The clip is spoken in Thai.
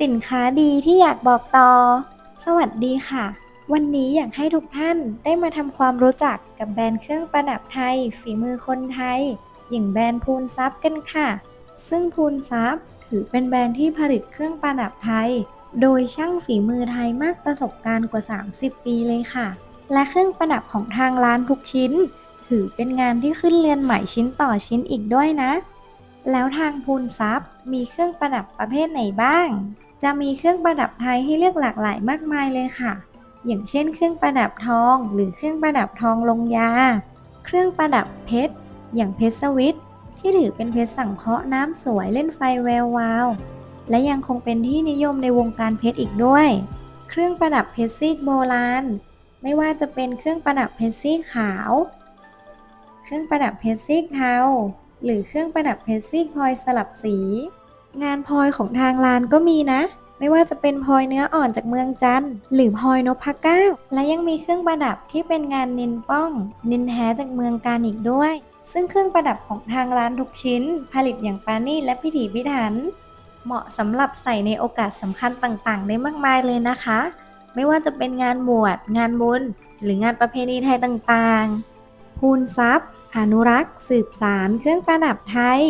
สินค้าดีที่อยากบอกต่อ สวัสดีค่ะ วันนี้อยากให้ทุกท่านได้มาทำความรู้จักกับแบรนด์เครื่องประดับไทย ฝีมือคนไทย อย่างแบรนด์พูนซับกันค่ะ ซึ่งพูนซับถือเป็นแบรนด์ที่ผลิตเครื่องประดับไทย โดยช่างฝีมือไทยมากประสบการณ์กว่า 30 ปีเลยค่ะ และเครื่องประดับของทางร้านทุกชิ้น ถือเป็นงานที่ขึ้นเรือนใหม่ชิ้นต่อชิ้นอีกด้วยนะ แล้วทางพูนซับมีเครื่องประดับประเภทไหนบ้าง จะมีเครื่องประดับไทยให้เลือกหลากหลายมากมายเลยค่ะ อย่างเช่น เครื่องประดับทอง หรือเครื่องประดับทองลงยา เครื่องประดับเพชร อย่างเพชรสวิตที่ถือเป็นเพชรสังเคราะห์น้ำสวยเล่นไฟแวววาว และยังคงเป็นที่นิยมในวงการเพชรอีกด้วย เครื่องประดับเพชรซีกโบราณ ไม่ว่าจะเป็นเครื่องประดับเพชรซีกขาว เครื่องประดับเพชรซีกเทา หรือเครื่องประดับเพชรซีกพลอยสลับสี งานพลอยของทางร้านก็มีนะ ไม่ว่าจะเป็นพลอยเนื้ออ่อนจากเมืองจันทร์หรือพลอยนพเก้า และยังมีเครื่องประดับที่เป็นงานนินป้องนินแท้จากเมืองการอีกด้วย ซึ่งเครื่องประดับของทางร้านทุกชิ้น ผลิตอย่างปราณีตและพิถีพิถัน เหมาะสำหรับใส่ในโอกาสสำคัญต่างๆ ได้มากมายเลยนะคะ ไม่ว่าจะเป็นงานบวชงานบุญหรืองานประเพณีไทยต่างๆ พูนทรัพย์ อนุรักษ์ สืบสารเครื่องประดับไทย